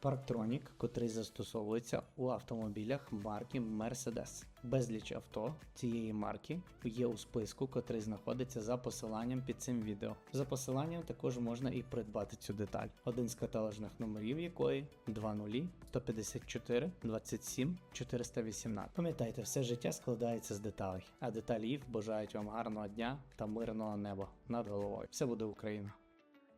Парктронік, котрий застосовується у автомобілях марки Mercedes. Безліч авто цієї марки є у списку, котрий знаходиться за посиланням під цим відео. За посиланням також можна і придбати цю деталь, один з каталожних номерів якої 20 154 27 418. Пам'ятайте, все життя складається з деталей, а деталі бажають вам гарного дня та мирного неба над головою. Все буде Україна!